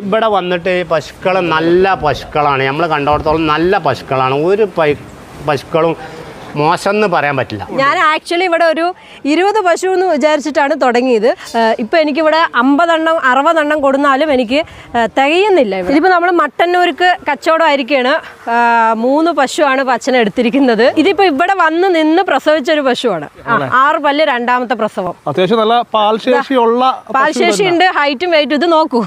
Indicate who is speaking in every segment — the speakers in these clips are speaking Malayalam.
Speaker 1: ഇവിടെ വന്നിട്ട് പശുക്കൾ നല്ല പശുക്കളാണ്. നമ്മൾ കണ്ടോടത്തോളം നല്ല പശുക്കളാണ്. ഒരു പൈ പശുക്കളും മോശം എന്ന് പറയാൻ പറ്റില്ല.
Speaker 2: ഞാൻ ആക്ച്വലി ഇവിടെ ഒരു ഇരുപത് പശു എന്ന് വിചാരിച്ചിട്ടാണ് തുടങ്ങിയത്. ഇപ്പം എനിക്കിവിടെ അമ്പതെണ്ണം അറുപതെണ്ണം കൊടുന്നാലും എനിക്ക് തികയുന്നില്ല ഇതിപ്പോൾ നമ്മൾ മട്ടന്നൂർക്ക് കച്ചവടമായിരിക്കുകയാണ് മൂന്ന് പശുവാണ് പച്ചന എടുത്തിരിക്കുന്നത്. ഇതിപ്പോൾ ഇവിടെ വന്ന് നിന്ന് പ്രസവിച്ച ഒരു പശുവാണ് ആറ് പല്ല് രണ്ടാമത്തെ പ്രസവം.
Speaker 3: അത്യാവശ്യം നല്ല പാൽശേഷിയുള്ള
Speaker 2: പാൽശേഷി ഉണ്ട് ഹൈറ്റും വെയിറ്റും. ഇത് നോക്കൂ.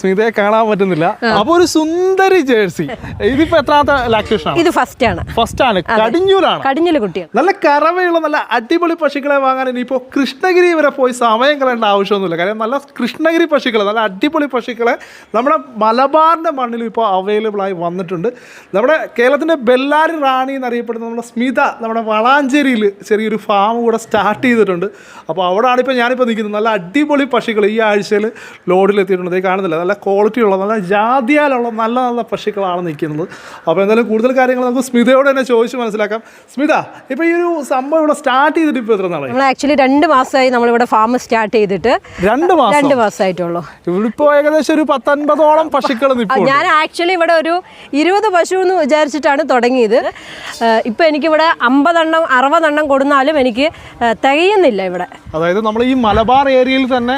Speaker 3: സ്മിതയെ കാണാൻ പറ്റുന്നില്ല. അപ്പൊ ഒരു സുന്ദരി ജേഴ്സി. ഇതിപ്പോ എത്രാമത്തെ ലാക്ടേഷൻ ആണ്?
Speaker 2: ഇത് ഫസ്റ്റ് ആണ്.
Speaker 3: ഫസ്റ്റ് ആണ്. കടിഞ്ഞൂലാണ്
Speaker 2: കടിഞ്ഞൂല കുട്ടിയാണ്
Speaker 3: നല്ല കറവയുള്ള നല്ല അടിപൊളി പശുക്കളെ വാങ്ങാൻ ഇനിയിപ്പോ കൃഷ്ണഗിരി വരെ പോയി സമയം കളയേണ്ട ആവശ്യമൊന്നുമില്ല. കാര്യം നല്ല കൃഷ്ണഗിരി പശുക്കളെ നല്ല അടിപൊളി പശുക്കളെ നമ്മുടെ മലബാറിന്റെ മണ്ണിൽ ഇപ്പോൾ അവൈലബിൾ ആയി വന്നിട്ടുണ്ട്. നമ്മുടെ കേരളത്തിന്റെ ബെല്ലാരി റാണി എന്നറിയപ്പെടുന്ന നമ്മുടെ സ്മിത നമ്മുടെ വളാഞ്ചേരിയിൽ ചെറിയൊരു ഫാം കൂടെ സ്റ്റാർട്ട് ചെയ്തിട്ടുണ്ട്. അപ്പോൾ അവിടെയാണ് ഇപ്പോൾ ഞാനിപ്പോൾ നിൽക്കുന്നത്. നല്ല അടിപൊളി പശുക്കൾ ഈ ആഴ്ചയിൽ ലോഡിൽ എത്തിയിട്ടുണ്ട് കാണുന്നില്ല? നല്ല ക്വാളിറ്റി ഉള്ള നല്ല ജാതിയാലുള്ള നല്ല നല്ല പക്ഷികളാണ് നിൽക്കുന്നത്. അപ്പോൾ എന്തായാലും കൂടുതൽ കാര്യങ്ങൾ നമുക്ക് സ്മിതയോട് തന്നെ ചോദിച്ച് മനസ്സിലാക്കാം. സ്മിത ഇപ്പോൾ ഈ ഒരു സംഭവം ഇവിടെ സ്റ്റാർട്ട് ചെയ്തിട്ട് ഇപ്പോൾ എത്ര
Speaker 2: നമ്മൾ ആക്ച്വലി രണ്ട് മാസമായി നമ്മളിവിടെ ഫാം സ്റ്റാർട്ട് ചെയ്തിട്ട്.
Speaker 3: രണ്ട് മാസം?
Speaker 2: രണ്ട് മാസമായിട്ടുള്ളൂ.
Speaker 3: ഇവിടെ ഇപ്പോൾ ഏകദേശം ഒരു പത്തൊൻപതോളം പശുക്കൾ
Speaker 2: ഞാൻ ആക്ച്വലി ഇവിടെ ഒരു ഇരുപത് പശു എന്ന് വിചാരിച്ചിട്ടാണ് തുടങ്ങിയത്. ഇപ്പോൾ എനിക്കിവിടെ അമ്പതെണ്ണം അറുപതെണ്ണം കൊടുന്നാലും എനിക്ക് തികയുന്നില്ല ഇവിടെ.
Speaker 3: അതായത് നമ്മൾ ഈ മലബാർ ഏരിയയിൽ തന്നെ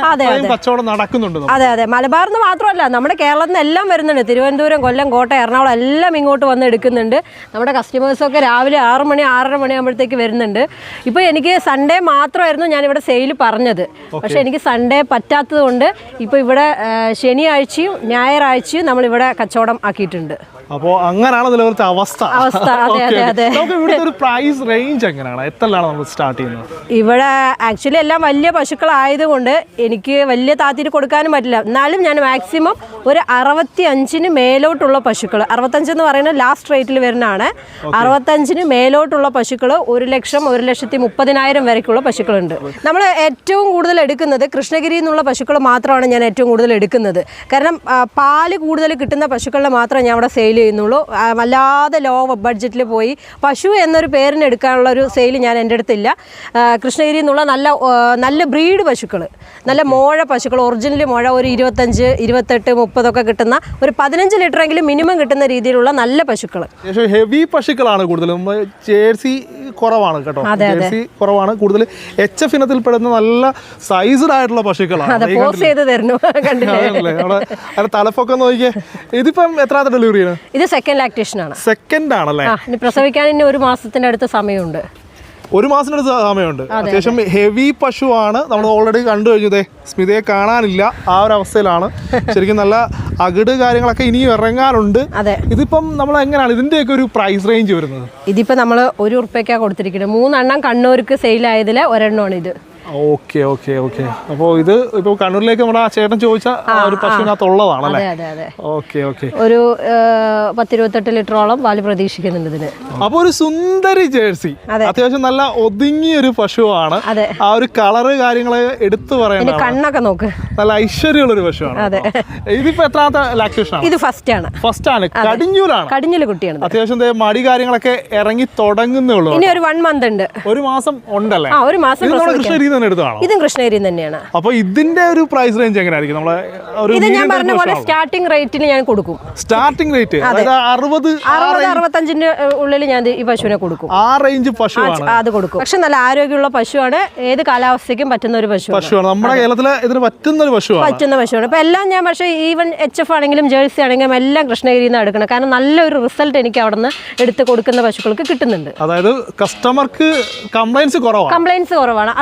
Speaker 3: കച്ചവടം നടക്കുന്നുണ്ട്
Speaker 2: അതെ അതെ. മലബാർ എന്ന് മാത്രമല്ല നമ്മുടെ കേരളത്തിൽ നിന്ന് എല്ലാം വരുന്നുണ്ട്. തിരുവനന്തപുരം കൊല്ലം കോട്ടയം എറണാകുളം എല്ലാം ഇങ്ങോട്ട് വന്ന് എടുക്കുന്നുണ്ട്. നമ്മുടെ കസ്റ്റമേഴ്സൊക്കെ രാവിലെ ആറ് മണി ആറര മണി ആകുമ്പോഴത്തേക്ക് വരുന്നുണ്ട്. ഇപ്പോൾ എനിക്ക് സൺഡേ മാത്രമായിരുന്നു ഞാൻ ഇവിടെ സെയിൽ പറഞ്ഞത് പക്ഷേ എനിക്ക് സൺഡേ പറ്റാത്തത് കൊണ്ട് ഇപ്പോൾ ഇവിടെ ശനിയാഴ്ചയും ഞായറാഴ്ചയും നമ്മളിവിടെ കച്ചവടം ആക്കിയിട്ടുണ്ട്.
Speaker 3: അപ്പോൾ അങ്ങനെയാണ് നിലവിലത്തെ അവസ്ഥ. നമുക്ക് ഇവിടുത്തെ ഒരു പ്രൈസ് റേഞ്ച് എങ്ങനെയാണ്? എത്രയാണ് നമ്മൾ സ്റ്റാർട്ട് ചെയ്യുന്നത്?
Speaker 2: ഇവിടെ ആക്ച്വലി എല്ലാം വലിയ പശുക്കളായതുകൊണ്ട് എനിക്ക് വലിയ താത്തിരി കൊടുക്കാനും പറ്റില്ല. എന്നാലും ഞാൻ മാക്സിമം ഒരു അറുപത്തി അഞ്ചിന് മേലോട്ടുള്ള പശുക്കൾ അറുപത്തഞ്ച് എന്ന് പറയുന്നത് ലാസ്റ്റ് റേറ്റിൽ വരുന്നതാണ്. അറുപത്തഞ്ചിന് മേലോട്ടുള്ള പശുക്കൾ ഒരു ലക്ഷം ഒരു ലക്ഷത്തി മുപ്പതിനായിരം വരെക്കുള്ള പശുക്കളുണ്ട്. നമ്മൾ ഏറ്റവും കൂടുതൽ എടുക്കുന്നത് കൃഷ്ണഗിരി എന്നുള്ള പശുക്കൾ മാത്രമാണ് ഞാൻ ഏറ്റവും കൂടുതൽ എടുക്കുന്നത്. കാരണം പാൽ കൂടുതൽ കിട്ടുന്ന പശുക്കളെ മാത്രമേ ഞാൻ അവിടെ സെയിൽ ചെയ്യുന്നുള്ളൂ. ആ, വല്ലാതെ ലോ ബഡ്ജറ്റിൽ പോയി. പശു എന്നൊരു പേരിന് എടുക്കാനുള്ള ഒരു സെയിൽ ഞാൻ എന്റെ അടുത്തില്ല. കൃഷ്ണഗിരി എന്നുള്ള നല്ല നല്ല ബ്രീഡ് പശുക്കൾ നല്ല മോഴ പശുക്കൾ ഒറിജിനൽ മോഴ ഒരു ഇരുപത്തഞ്ച് ഇരുപത്തെട്ട് മുപ്പതൊക്കെ കിട്ടുന്ന ഒരു പതിനഞ്ച് ലിറ്ററെങ്കിലും മിനിമം കിട്ടുന്ന രീതിയിലുള്ള നല്ല പശുക്കൾ
Speaker 3: ഹെവി പശുക്കളാണ് കൂടുതലും. ജേഴ്സി കുറവാണ് കേട്ടോ. ജേഴ്സി കുറവാണ്. കൂടുതൽ എച്ച് എഫ് ഇനത്തിൽ പെടുന്ന നല്ല സൈസ്ഡ് ആയിട്ടുള്ള പശുക്കളാണ്. തലപ്പൊക്കെ നോക്കിയേ. ഇതിപ്പം എത്ര ഡെലിവറി
Speaker 2: ഇത് സെക്കൻഡ് ലാക്ടേഷൻ ആണ്.
Speaker 3: സെക്കൻഡ് ആണല്ലേ?
Speaker 2: പ്രസവിക്കാൻ ഇനി ഒരു മാസത്തിന്റെ അടുത്ത് സമയമുണ്ട്.
Speaker 3: ഒരു മാസത്തിനടുത്ത് സമയമുണ്ട്. അത്യാവശ്യം ഹെവി പശുവാണ്. നമ്മൾ ഓൾറെഡി കണ്ടു കഴിഞ്ഞതേ സ്മിതയെ കാണാനില്ല. ആ ഒരു അവസ്ഥയിലാണ്. ശരിക്കും നല്ല അകിട് കാര്യങ്ങളൊക്കെ ഇനിയും ഇറങ്ങാനുണ്ട്.
Speaker 2: അതെ.
Speaker 3: ഇതിപ്പം നമ്മൾ എങ്ങനെയാണ് ഇതിന്റെയൊക്കെ ഒരു പ്രൈസ് റേഞ്ച് വരുന്നത്?
Speaker 2: ഇതിപ്പോ നമ്മൾ ഒരു ഉറുപ്പ്യക്കാണ് കൊടുത്തിരിക്കുന്നത്. മൂന്നെണ്ണം കണ്ണൂർക്ക് സെയിൽ ആയതിലെ ഒരെണ്ണമാണ് ഇത്
Speaker 3: ഓക്കെ ഓക്കെ ഓക്കെ. അപ്പോൾ ഇത് ഇപ്പോൾ കണ്ണൂരിലേക്ക് നമ്മുടെ ആ ചേട്ടൻ ചോദിച്ച ഒരു പശുവിനകത്തുള്ളതാണല്ലേ? Okay okay.
Speaker 2: ഒരു പത്തിരുപത്തെട്ട് ലിറ്ററോളം പാൽ പ്രതീക്ഷിക്കുന്നുണ്ട് ഇതിന്.
Speaker 3: അപ്പോൾ ഒരു സുന്ദരി ജേഴ്സി. അത്യാവശ്യം നല്ല ഒതുങ്ങിയ ഒരു പശുവാണ്. ആ ഒരു കളറ് കാര്യങ്ങളെ എടുത്തു പറയുന്നത്
Speaker 2: കണ്ണൊക്കെ നോക്ക്.
Speaker 3: നല്ല ഐശ്വര്യമുള്ള ഒരു പശുവാണ്. ഇതിപ്പോ എത്രാമത്തെ ലാക്ടേഷൻ ആണ്?
Speaker 2: ഇത് ഫസ്റ്റ് ആണ്.
Speaker 3: ഫസ്റ്റ് ആണ്. കടിഞ്ഞൂരാണ്.
Speaker 2: കടിഞ്ഞൂൽ കുട്ടിയാണ്
Speaker 3: അത്യാവശ്യം മടി കാര്യങ്ങളൊക്കെ ഇറങ്ങി തുടങ്ങുന്നേ ഉള്ളൂ
Speaker 2: ഇനി ഒരു വൺ മന്ത് ഉണ്ട്.
Speaker 3: ഒരു മാസം ഉണ്ടല്ലേ?
Speaker 2: ഒരു മാസം
Speaker 3: തന്നെ എടുത്തതാണോ?
Speaker 2: ഇതും കൃഷ്ണഗിരി തന്നെയാണ്.
Speaker 3: അപ്പൊ ഇതിന്റെ ഒരു പ്രൈസ് റേഞ്ച് എങ്ങനെയായിരിക്കും? നമ്മളെ
Speaker 2: ഇത് ഞാൻ പറഞ്ഞ പോലെ സ്റ്റാർട്ടിംഗ് റേറ്റിൽ ഞാൻ കൊടുക്കും.
Speaker 3: സ്റ്റാർട്ടിംഗ് റേറ്റ് അറുപത്
Speaker 2: അറുപത് അറുപത്തഞ്ചിന്റെ ഉള്ളിൽ ഞാൻ ഈ പശുവിനെ കൊടുക്കും.
Speaker 3: ആ റേഞ്ച്
Speaker 2: ആ, അത് കൊടുക്കും. പക്ഷെ നല്ല ആരോഗ്യമുള്ള പശുവാണ്. ഏത് കാലാവസ്ഥയ്ക്കും പറ്റുന്ന ഒരു പശുവാണ്.
Speaker 3: പശുവാണ്. നമ്മുടെ കേരളത്തിലെ ഇതിന് പറ്റുന്ന ഒരു പശുവാണ്.
Speaker 2: പറ്റുന്ന പശുവാണ്. ഇപ്പം എല്ലാം ഞാൻ പക്ഷേ ഈവൻ എച്ച് എഫ് ആണെങ്കിലും ജേഴ്സി ആണെങ്കിലും എല്ലാം കൃഷ്ണഗിരിയിൽ നിന്ന് എടുക്കണം കാരണം നല്ലൊരു റിസൾട്ട് എനിക്ക് അവിടെ നിന്ന് എടുത്ത് കൊടുക്കുന്ന പശുക്കൾക്ക് കിട്ടുന്നുണ്ട്.
Speaker 3: അതായത് കസ്റ്റമർക്ക് കംപ്ലൈൻസ് കുറവാണ്.
Speaker 2: കംപ്ലൈൻസ് കുറവാണ്.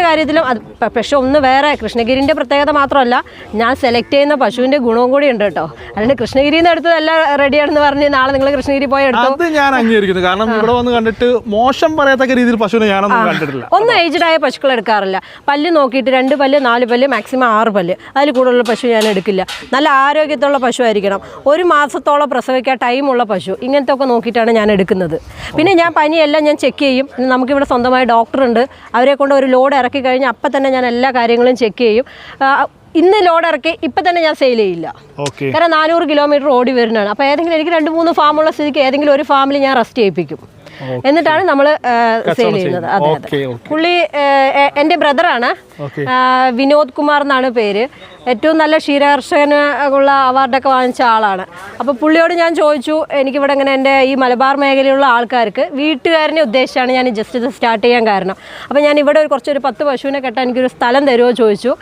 Speaker 2: അസുഖത്തിന്റെ കാര്യത്തിലും അത് പക്ഷെ ഒന്ന് വേറെ കൃഷ്ണഗിരിന്റെ പ്രത്യേകത മാത്രമല്ല ഞാൻ സെലക്ട് ചെയ്യുന്ന പശുവിന്റെ ഗുണവും കൂടി ഉണ്ട് കേട്ടോ. അല്ലെങ്കിൽ കൃഷ്ണഗിരിയിൽ നിന്ന് എടുത്തത് എല്ലാം റെഡിയാണെന്ന് പറഞ്ഞ് നാളെ നിങ്ങൾ കൃഷ്ണഗിരി പോയി എടുത്തോ?
Speaker 3: അത് ഞാൻ അംഗീകരിക്കുന്നു. കാരണം ഇവിടെ വന്ന് കണ്ടിട്ട് മോശം പറയത്തക്ക രീതിയിൽ പശുവിനെ ഞാനൊന്നും കണ്ടിട്ടില്ല.
Speaker 2: ഒന്നും ഏജ്ഡ് ആയ പശുക്കൾ എടുക്കാറില്ല. പല്ല് നോക്കിയിട്ട് രണ്ട് പല്ല് നാല് പല്ല് മാക്സിമം ആറ് പല്ല്. അതിൽ കൂടുതലുള്ള പശു ഞാൻ എടുക്കില്ല. നല്ല ആരോഗ്യത്തുള്ള പശു ആയിരിക്കണം ഒരു മാസത്തോളം പ്രസവിക്കാൻ ടൈമുള്ള പശു. ഇങ്ങനത്തെ ഒക്കെ നോക്കിയിട്ടാണ് ഞാൻ എടുക്കുന്നത്. പിന്നെ ഞാൻ പനിയെല്ലാം ഞാൻ ചെക്ക് ചെയ്യും. നമുക്കിവിടെ സ്വന്തമായി ഡോക്ടറുണ്ട് അവരെ കൊണ്ട് ഒരു ലോഡ് ഇറക്കി കഴിഞ്ഞാൽ അപ്പം തന്നെ ഞാൻ എല്ലാ കാര്യങ്ങളും ചെക്ക് ചെയ്യും. ഇന്ന് ലോഡ് ഇറക്കി ഇപ്പം തന്നെ ഞാൻ സെയിൽ ചെയ്യില്ല.
Speaker 3: ഓക്കെ
Speaker 2: കാരണം നാനൂറ് കിലോമീറ്റർ ഓടി വരുന്നതാണ്. അപ്പോൾ ഏതെങ്കിലും എനിക്ക് രണ്ട് മൂന്ന് ഫാമുള്ള സ്ഥിതിക്ക് ഏതെങ്കിലും ഒരു ഫാമിൽ ഞാൻ റെസ്റ്റ് ചെയ്യിപ്പിക്കും. എന്നിട്ടാണ് നമ്മൾ സെയിൽ ചെയ്യുന്നത്. അതെ അതെ. പുള്ളി എന്റെ ബ്രദറാണ്. വിനോദ് കുമാർ എന്നാണ് പേര്. ഏറ്റവും നല്ല ക്ഷീരകർഷകന് ഉള്ള അവാർഡൊക്കെ വാങ്ങിച്ച ആളാണ്. അപ്പോൾ പുള്ളിയോട് ഞാൻ ചോദിച്ചു എനിക്കിവിടെ ഇങ്ങനെ എന്റെ ഈ മലബാർ മേഖലയിലുള്ള ആൾക്കാർക്ക് വീട്ടുകാരനെ ഉദ്ദേശിച്ചാണ് ഞാൻ ജസ്റ്റ് ഇത് സ്റ്റാർട്ട് ചെയ്യാൻ കാരണം. അപ്പോൾ ഞാൻ ഇവിടെ ഒരു കുറച്ചൊരു പത്ത് പശുവിനെ കെട്ടാൻ എനിക്കൊരു സ്ഥലം തരുമോ ചോദിച്ചു.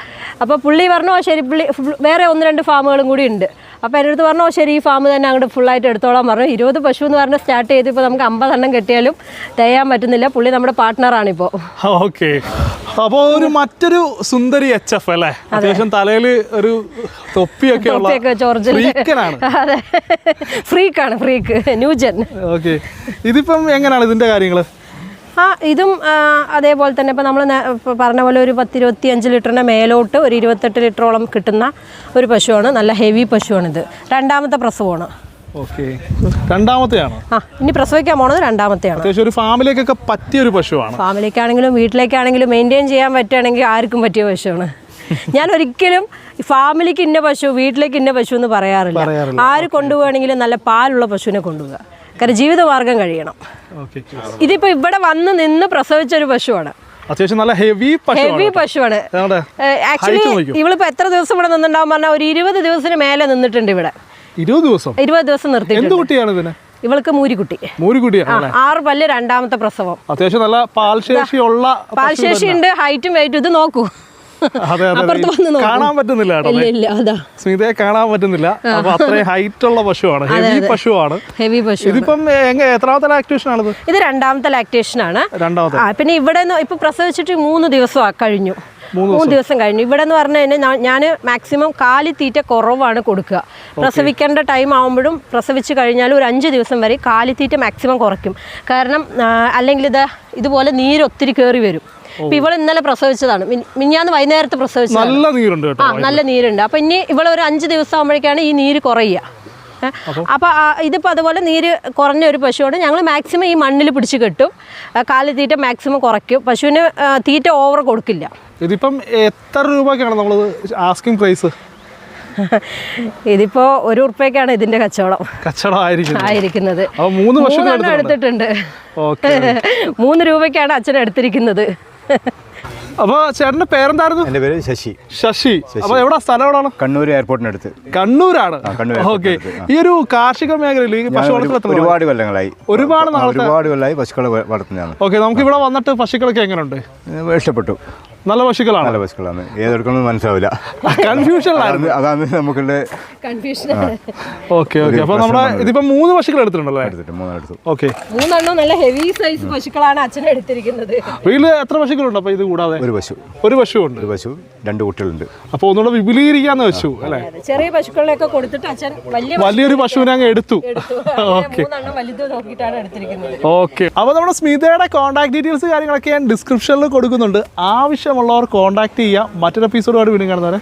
Speaker 2: അപ്പോൾ പുള്ളി പറഞ്ഞു ശരി പുള്ളി വേറെ ഒന്ന് രണ്ട് ഫാമുകളും കൂടി ഉണ്ട്. അപ്പോൾ എന്റെ അടുത്ത് പറഞ്ഞു "ഓ, ശരി ഈ ഫാം തന്നെ അങ്ങോട്ട് ഫുള്ളായിട്ട് എടുത്തോളാൻ പറഞ്ഞു ഇരുപത് പശു എന്ന് പറഞ്ഞാൽ സ്റ്റാർട്ട് ചെയ്ത് ഇപ്പോൾ നമുക്ക് അമ്പതെണ്ണം കെട്ടിയാലും തികയാൻ പറ്റുന്നില്ല. പുള്ളി നമ്മുടെ പാർട്ട്ണറാണിപ്പോൾ
Speaker 3: ഓക്കെ അപ്പോൾ ഒരു മറ്റൊരു സുന്ദരി എച്ച് എഫ് അല്ലേ? അത്യാവശ്യം തലയിൽ ഒരു തൊപ്പിയൊക്കെ
Speaker 2: ഫ്രീക്കാണ് ഫ്രീക്ക് ന്യൂജൻ.
Speaker 3: ഓക്കെ ഇതിപ്പം എങ്ങനെയാണ് ഇതിന്റെ കാര്യങ്ങൾ
Speaker 2: ആ ഇതും അതേപോലെ തന്നെ ഇപ്പം നമ്മൾ പറഞ്ഞ പോലെ ഒരു പത്തിരുപത്തി അഞ്ച് ലിറ്ററിന്റെ മേലോട്ട് ഒരു ഇരുപത്തെട്ട് ലിറ്ററോളം കിട്ടുന്ന ഒരു പശുവാണ്. നല്ല ഹെവി പശുവാണിത്. രണ്ടാമത്തെ പ്രസവമാണ്.
Speaker 3: രണ്ടാമത്തെയാണ്?
Speaker 2: ആ ഇനി പ്രസവിക്കാൻ പോണത് രണ്ടാമത്തെയാണ്.
Speaker 3: ഒരു ഫാമിലേക്കൊക്കെ പറ്റിയ ഒരു പശുവാണ്.
Speaker 2: ഫാമിലിക്കാണെങ്കിലും വീട്ടിലേക്കാണെങ്കിലും മെയിന്റെയിൻ ചെയ്യാൻ പറ്റുകയാണെങ്കിൽ ആർക്കും പറ്റിയ പശുവാണ്. ഞാൻ ഒരിക്കലും ഫാമിലിക്ക് ഇന്ന പശു വീട്ടിലേക്ക് ഇന്ന പശു എന്ന് പറയാറില്ല.
Speaker 3: പറയാറില്ല.
Speaker 2: ആര് കൊണ്ടുപോവുകയാണെങ്കിലും നല്ല പാലുള്ള പശുവിനെ കൊണ്ടുപോവുക. കാരണം ജീവിതമാർഗം കഴിയണം. ഇതിപ്പോ ഇവിടെ വന്ന് നിന്ന് പ്രസവിച്ച ഒരു പശുവാണ്.
Speaker 3: അത്യാവശ്യം നല്ല ഹെവി
Speaker 2: ഹെവി പശുവാണ് ആക്ച്വലി? ഇവളിപ്പോ എത്ര ദിവസം ഇവിടെ നിന്നുണ്ടാവും പറഞ്ഞാൽ ഒരു ഇരുപത് ദിവസത്തിന് മേലെ നിന്നിട്ടുണ്ട് ഇവിടെ.
Speaker 3: ഇരുപത് ദിവസം?
Speaker 2: ഇരുപത് ദിവസം
Speaker 3: ഇതിന്
Speaker 2: ഇവൾക്ക് മൂരിക്കുട്ടി.
Speaker 3: മൂരിക്കുട്ടിയാണ് അല്ലേ
Speaker 2: ആറ് പല്ല് രണ്ടാമത്തെ പ്രസവം.
Speaker 3: അത്യാവശ്യം നല്ല പാൽശേഷിയുള്ള
Speaker 2: പാൽശേഷി ഉണ്ട് ഹൈറ്റും വെയിറ്റും ഇത് നോക്കൂ.
Speaker 3: അതെ അതെ. കാണാൻ പറ്റുന്നില്ല കേട്ടോ സ്മിതയെ കാണാൻ പറ്റുന്നില്ല. അപ്പൊ അത്രയും ഹൈറ്റ് ഉള്ള പശുവാണ്. ഹെവി പശുവാണ്.
Speaker 2: ഹെവി പശു
Speaker 3: ഇതിപ്പം എത്രാമത്തെ ലാക്ടേഷൻ ആണ്
Speaker 2: ഇത് രണ്ടാമത്തെ ലാക്ടേഷൻ ആണ്.
Speaker 3: രണ്ടാമത്തെ.
Speaker 2: പിന്നെ ഇവിടെ ഇപ്പൊ പ്രസവിച്ചിട്ട് മൂന്ന് ദിവസം കഴിഞ്ഞു. മൂന്ന് ദിവസം. കഴിഞ്ഞു. ഇവിടെ എന്ന് പറഞ്ഞു കഴിഞ്ഞാൽ ഞാൻ മാക്സിമം കാലി തീറ്റ കുറവാണ് കൊടുക്കുക. പ്രസവിക്കേണ്ട ടൈം ആകുമ്പോഴും പ്രസവിച്ച് കഴിഞ്ഞാൽ ഒരു അഞ്ച് ദിവസം വരെ കാലി തീറ്റ മാക്സിമം കുറയ്ക്കും. കാരണം അല്ലെങ്കിൽ ഇത് ഇതുപോലെ നീര് ഒത്തിരി കയറി വരും. ഇപ്പൊ ഇവൾ ഇന്നലെ പ്രസവിച്ചതാണ്. മിഞ്ഞാന്ന് വൈകുന്നേരത്ത് പ്രസവിച്ചത്
Speaker 3: നല്ല നീരുണ്ട് കേട്ടോ
Speaker 2: ആ നല്ല നീരുണ്ട്. അപ്പൊ ഇനി ഇവൾ ഒരു അഞ്ച് ദിവസം ആകുമ്പോഴേക്കാണ് ഈ നീര് കുറയുക. അപ്പൊ? ഇതിപ്പോ അതുപോലെ നീര് കുറഞ്ഞ ഒരു പശുവാണ്. ഞങ്ങൾ മാക്സിമം ഈ മണ്ണിൽ പിടിച്ച് കെട്ടും. കാലിത്തീറ്റ മാക്സിമം കുറയ്ക്കും. പശുവിന് തീറ്റ ഓവർ കൊടുക്കില്ല.
Speaker 3: ഇതിപ്പം എത്ര രൂപയ്ക്കാണ് നമ്മൾ ആസ്കിംഗ് പ്രൈസ്
Speaker 2: ഇതിപ്പോ ഒരു ഉറുപ്പയ്ക്കാണ് ഇതിന്റെ കച്ചവടം.
Speaker 3: കച്ചവടം ആയിരിക്കും
Speaker 2: ആയിരിക്കുന്നത്.
Speaker 3: അപ്പൊ മൂന്ന്
Speaker 2: വർഷം എടുത്തിട്ടുണ്ട്. മൂന്ന് രൂപയ്ക്കാണ് അച്ഛൻ എടുത്തിരിക്കുന്നത്.
Speaker 3: അപ്പൊ ചേട്ടന്റെ പേരെന്തായിരുന്നു?
Speaker 4: എന്റെ പേര് ശശി.
Speaker 3: ശശി. അപ്പൊ എവിടെ? സ്ഥലം എവിടെയാണ്
Speaker 4: കണ്ണൂർ എയർപോർട്ടിനടുത്ത്.
Speaker 3: കണ്ണൂരാണ്?
Speaker 4: കണ്ണൂർ
Speaker 3: ഓക്കെ. ഈ ഒരു കാർഷിക മേഖലയിൽ
Speaker 4: ഒരുപാട് കൊല്ലങ്ങളായി.
Speaker 3: ഒരുപാട്
Speaker 4: ഒരുപാട് കൊല്ലമായി പശുക്കളെ വളർത്തുന്നതാണ്.
Speaker 3: ഓക്കെ നമുക്ക് ഇവിടെ വന്നിട്ട് പശുക്കളൊക്കെ എങ്ങനെയുണ്ട്
Speaker 4: ഇഷ്ടപ്പെട്ടു.
Speaker 3: നല്ല പശുക്കളാണ്?
Speaker 4: നല്ല പശുക്കളാണ്. ഏതെടുക്കണമെന്ന് മനസ്സിലാവില്ല.
Speaker 3: കൺഫ്യൂഷൻ
Speaker 4: അതാണ് അതാണ് നമുക്കുള്ള
Speaker 3: ഓക്കെ ഓക്കെ അപ്പൊ നമ്മുടെ ഇതിപ്പോ മൂന്ന് പശുക്കൾ എടുത്തിട്ടുണ്ടല്ലേ?
Speaker 4: എടുത്തിട്ട് മൂന്നെടുത്തു
Speaker 3: ഓക്കെ
Speaker 2: മൂന്നെണ്ണം നല്ല ഹെവി സൈസ് പശുക്കളാണ് അച്ഛൻ എടുത്തിരിക്കുന്നത്.
Speaker 3: വീട്ടിൽ എത്ര പശുക്കളുണ്ട് അപ്പൊ ഇത് കൂടാതെ?
Speaker 4: ഒരു പശു.
Speaker 3: ഒരു പശു ഉണ്ട്
Speaker 4: ഒരു പശു രണ്ട് കുട്ടികളുണ്ട്.
Speaker 3: അപ്പൊ ഒന്നുകൂടെ വിപുലീകരിക്കാന്ന് വെച്ചു അല്ലെ?
Speaker 2: ചെറിയ പശുക്കളെയൊക്കെ കൊടുത്തിട്ട് അച്ഛൻ വലിയ
Speaker 3: വലിയൊരു പശുവിനെ അങ്ങ് എടുത്തു.
Speaker 2: ഓക്കെ മൂന്നെണ്ണം വലുത് നോക്കിയിട്ടാണ് എടുത്തിരിക്കുന്നത്.
Speaker 3: ഓക്കെ അപ്പോൾ നമ്മുടെ സ്മിതയുടെ കോൺടാക്ട് ഡീറ്റെയിൽസ് കാര്യങ്ങളൊക്കെ ഞാൻ ഡിസ്ക്രിപ്ഷനിൽ കൊടുക്കുന്നുണ്ട്. ആവശ്യമുള്ളവർ കോൺടാക്ട് ചെയ്യാം. മറ്റൊരു എപ്പിസോഡുമായിട്ട് വീണ്ടും കാണുന്നവരെ.